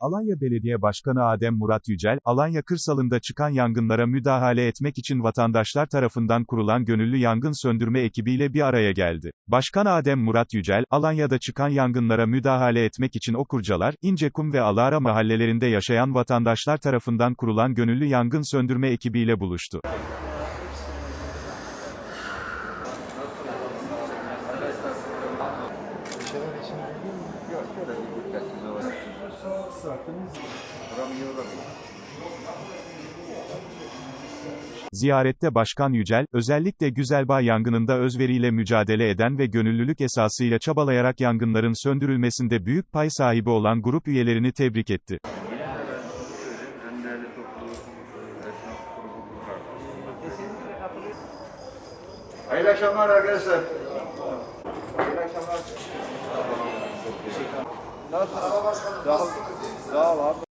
Alanya Belediye Başkanı Adem Murat Yücel, Alanya kırsalında çıkan yangınlara müdahale etmek için vatandaşlar tarafından kurulan gönüllü yangın söndürme ekibiyle bir araya geldi. Başkan Adem Murat Yücel, Alanya'da çıkan yangınlara müdahale etmek için Okurcalar, İncekum ve Alara mahallelerinde yaşayan vatandaşlar tarafından kurulan gönüllü yangın söndürme ekibiyle buluştu. Ziyarette Başkan Yücel, özellikle Güzelbağ yangınında özveriyle mücadele eden ve gönüllülük esasıyla çabalayarak yangınların söndürülmesinde büyük pay sahibi olan grup üyelerini tebrik etti. Hayırlı akşamlar arkadaşlar. Hayırlı akşamlar. Nasılsın? Sağ ol. Sağ ol abi.